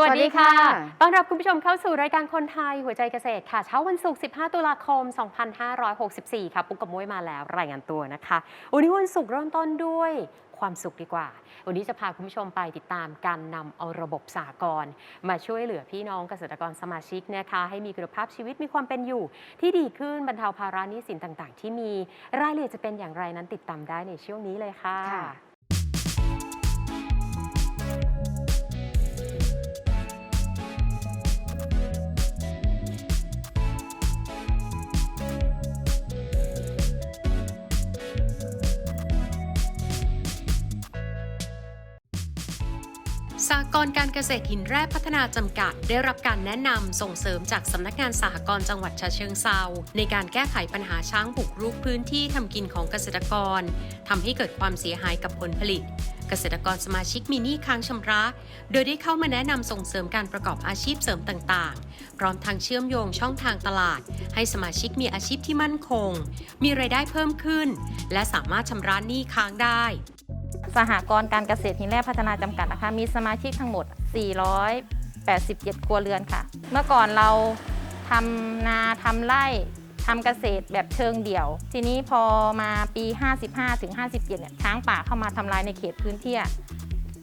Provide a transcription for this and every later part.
สวัสดีค่ะสวัสดีค่ะ ต้อนรับคุณผู้ชมเข้าสู่รายการคนไทยหัวใจเกษตรค่ะ เช้าวันศุกร์ 15 ตุลาคม 2564 ค่ะ ปุ๊กกับมุ้ยมาแล้วรายงานตัวนะคะ วันนี้วันศุกร์เริ่มต้นด้วยความสุขดีกว่า วันนี้จะพาคุณผู้ชมไปติดตามการนำเอาระบบสากลมาช่วยเหลือพี่น้องเกษตรกรสมาชิกนะคะ ให้มีคุณภาพชีวิตมีความเป็นอยู่ ที่ดีขึ้นบรรเทาภาระหนี้สินต่าง ๆ ที่มีรายละเอียดจะเป็นอย่างไรนั้นติดตามได้ในช่วงนี้เลยค่ะ สหกรณ์การเกษตรหินแร่พัฒนาจำกัด ได้รับการแนะนำส่งเสริมจากสำนักงานสหกรณ์จังหวัดฉะเชิงเซาในการแก้ไขปัญหาช้างบุกรุกพื้นที่ทำกินของเกษตรกรทำให้เกิดความเสียหายกับผลผลิต เกษตรกรสมาชิกมีหนี้ค้างชำระ โดยได้เข้ามาแนะนำส่งเสริมการประกอบอาชีพเสริมต่างๆ พร้อมทางเชื่อมโยงช่องทางตลาด ให้สมาชิกมีอาชีพที่มั่นคง มีรายได้เพิ่มขึ้น และสามารถชำระหนี้ค้างได้ สหกรณ์การเกษตรหินแร่พัฒนาจำกัดนะคะ มีสมาชิกทั้งหมด 487 ครัวเรือนค่ะ เมื่อก่อนเราทำนาทำไร่ทำเกษตรแบบเชิงเดี่ยว ทีนี้พอมาปี 55ถึง57เนี่ยช้างป่าเข้ามาทำลายในเขตพื้นที่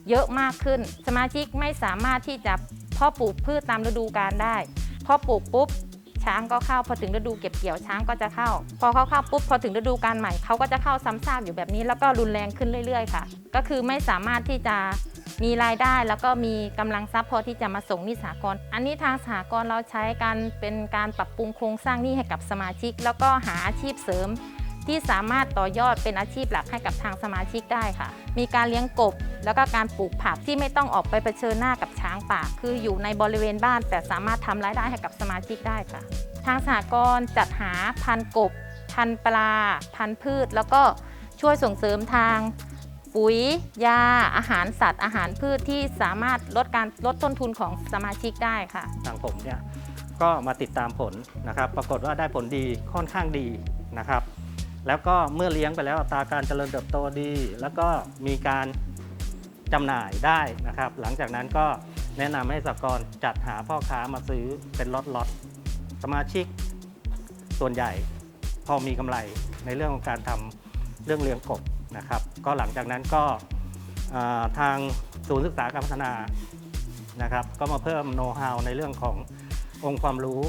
เยอะมากขึ้น สมาชิกไม่สามารถที่จะเพาะปลูกพืชตามฤดูกาลได้เพาะปลูกปุ๊บ ช้างก็เข้าพอถึงฤดูเก็บเกี่ยวช้างก็จะเข้า พอเขาเข้าปุ๊บพอถึงฤดูการใหม่เขาก็จะเข้าซ้ำซากอยู่แบบนี้ แล้วก็รุนแรงขึ้นเรื่อย ๆ ค่ะ ก็คือไม่สามารถที่จะมีรายได้แล้วก็มีกำลังทรัพย์พอที่จะมาส่งหนี้สหกรอันนี้ทางสหกรเราใช้การเป็นการปรับปรุงโครงสร้างหนี้ให้กับสมาชิก แล้วก็หาอาชีพเสริม ที่สามารถต่อยอดเป็นอาชีพหลักให้กับทางสมาชิกได้ค่ะ มีการเลี้ยงกบ แล้วก็การปลูกผักที่ไม่ต้องออกไปเผชิญหน้ากับช้างป่า คืออยู่ในบริเวณบ้าน แต่สามารถทำรายได้ให้กับสมาชิกได้ค่ะ ทางสหกรณ์จัดหาพันกบ พันปลา พันพืช แล้วก็ช่วยส่งเสริมทางปุ๋ย ยา อาหารสัตว์ อาหารพืชที่สามารถลดการลดต้นทุนของสมาชิกได้ค่ะ ทางผมเนี่ยก็มาติดตามผลนะครับ ปรากฏว่าได้ผลดีค่อนข้างดีนะครับ แล้วก็เมื่อเลี้ยงไปแล้วอัตราการเจริญเติบโตดี แล้วก็มีการ จำหน่ายได้นะครับ หลังจากนั้นก็แนะนำให้สหกรณ์จัดหาพ่อค้ามาซื้อเป็นล็อตๆสมาชิกส่วนใหญ่พอมีกำไรในเรื่องของการทำเรื่องเลี้ยงกบนะครับ ก็หลังจากนั้นก็ทางศูนย์ศึกษาการพัฒนานะครับ ก็มาเพิ่มโน้ตฮาวในเรื่องขององค์ความรู้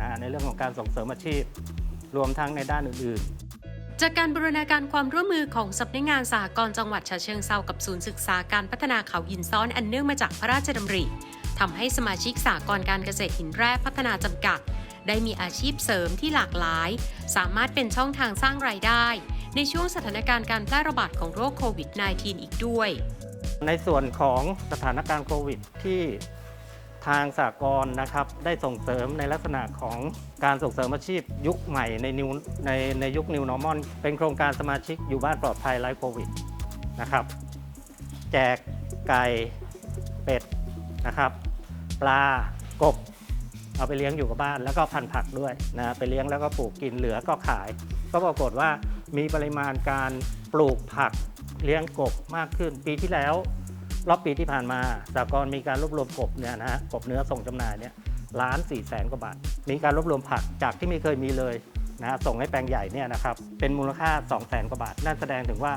นะในเรื่องของการส่งเสริมอาชีพ รวมทั้งในด้านอื่นๆ จากการบูรณาการความร่วมมือของสำนักงานสหกรณ์จังหวัดฉะเชิงเซากับศูนย์ศึกษาการพัฒนาเขาหินซ้อนอันเนื่องมาจากพระราชดำริทำให้สมาชิกสหกรณ์การเกษตรหินแร่พัฒนาจำกัด ได้มีอาชีพเสริมที่หลากหลาย สามารถเป็นช่องทางสร้างรายได้ ในช่วงสถานการณ์การแพร่ระบาดของโรคโควิด -19 อีกด้วย ในส่วนของสถานการณ์โควิดที่ ทางสากลนะครับได้ส่งเสริมในลักษณะของการส่งเสริมอาชีพยุคใหม่ในนิวในในยุค New Normal เป็นโครงการสมาชิกอยู่บ้านปลอดภัยไร้โควิดนะครับ แจกไก่เป็ดนะครับปลากบเอาไปเลี้ยงอยู่กับบ้านแล้วก็พันผักด้วยนะไปเลี้ยงแล้วก็ปลูกกินเหลือก็ขาย ก็ปรากฏว่ามีปริมาณการปลูกผักเลี้ยงกบมากขึ้น ปีที่แล้ว รอบปีที่ผ่านมาสากรมีการรวบรวมกบเนี่ยนะฮะกบเนื้อส่งจำหน่ายเนี่ยล้านสี่แสนกว่าบาท มีการรวบรวมผักจากที่ไม่เคยมีเลยนะฮะส่งให้แปลงใหญ่เนี่ยนะครับเป็นมูลค่า 2 0 0แสนกว่าบาท นั่นแสดงถึงว่า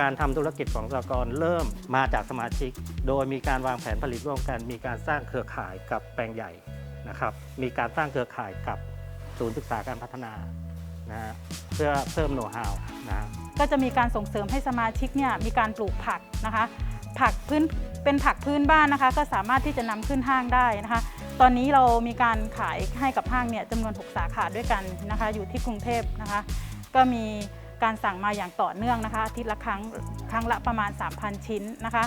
การทำธุรกิจของสากรเริ่มมาจากสมาชิก โดยมีการวางแผนผลิตร่วมกัน มีการสร้างเครือข่ายกับแปลงใหญ่นะครับมีการสร้างเครือข่ายกับศูนย์ศึกษาการพัฒนา นะฮะเพื่อเพิ่มโน้ตฮาวนะฮะก็จะมีการส่งเสริมให้สมาชิกเนี่ยมีการปลูกผักนะคะ ผักพื้นเป็นผักพื้นบ้านนะคะ ก็สามารถที่จะนำขึ้นห้างได้นะคะ ตอนนี้เรามีการขายให้กับห้างเนี่ยจำนวน 6 สาขาด้วยกันนะคะ อยู่ที่กรุงเทพนะคะ ก็มีการสั่งมาอย่างต่อเนื่องนะคะอาทิตย์ละครั้งครั้งละประมาณ 3,000 ชิ้นนะคะ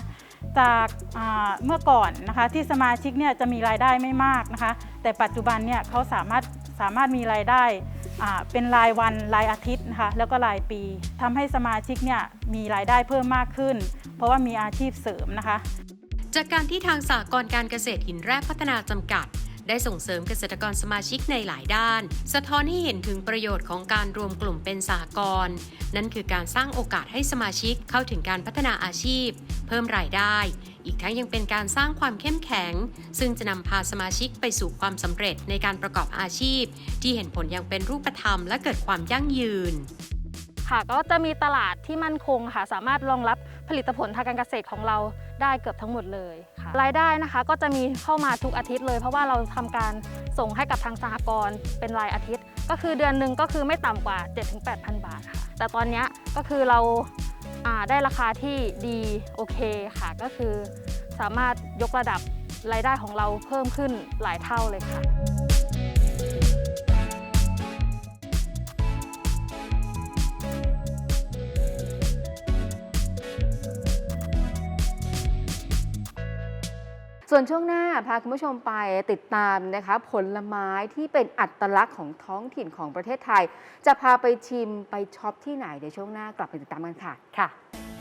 จากาเมื่อก่อนนะคะที่สมาชิกเนี่ยจะมีรายได้ไม่มากนะคะ แต่ปัจจุบันเนี่ยเขาสามารถสามารถมีรายได้เป็นรายวันรายอาทิตย์นะคะแล้วก็รายปีทำให้สมาชิกเนี่ยมีรายได้เพิ่มมากขึ้น เพราะว่ามีอาชีพเสริมนะคะ จากการที่ทางสากลการเกษตรหินแร่พัฒนาจำกัด ได้ส่งเสริมเกษตรกรสมาชิกในหลายด้าน สะท้อนให้เห็นถึงประโยชน์ของการรวมกลุ่มเป็นสหกรณ์นั่นคือการสร้างโอกาสให้สมาชิกเข้าถึงการพัฒนาอาชีพ เพิ่มรายได้ อีกทั้งยังเป็นการสร้างความเข้มแข็ง ซึ่งจะนำพาสมาชิกไปสู่ความสำเร็จในการประกอบอาชีพ ที่เห็นผลอย่างเป็นรูปธรรม และเกิดความยั่งยืนค่ะก็จะมีตลาดที่มั่นคงค่ะสามารถรองรับผลิตผลทางการเกษตรของเรา ได้เกือบทั้งหมดเลยค่ะรายได้นะคะก็จะมีเข้ามาทุกอาทิตย์เลย เพราะว่าเราทำการส่งให้กับทางสหกรณ์เป็นรายอาทิตย์ ก็คือเดือนหนึ่งก็คือไม่ต่ำกว่า 7-8,000 บาทค่ะ แต่ตอนเนี้ยก็คือเราอ่าได้ราคาที่ดีโอเคค่ะ ก็คือสามารถยกระดับรายได้ของเราเพิ่มขึ้นหลายเท่าเลยค่ะ ส่วนช่วงหน้าพาคุณผู้ชมไปติดตามนะคะผลไม้ที่เป็นอัตลักษณ์ของท้องถิ่นของประเทศไทย จะพาไปชิมไปช็อปที่ไหนเดี๋ยวช่วงหน้ากลับไปติดตามกันค่ะ ค่ะ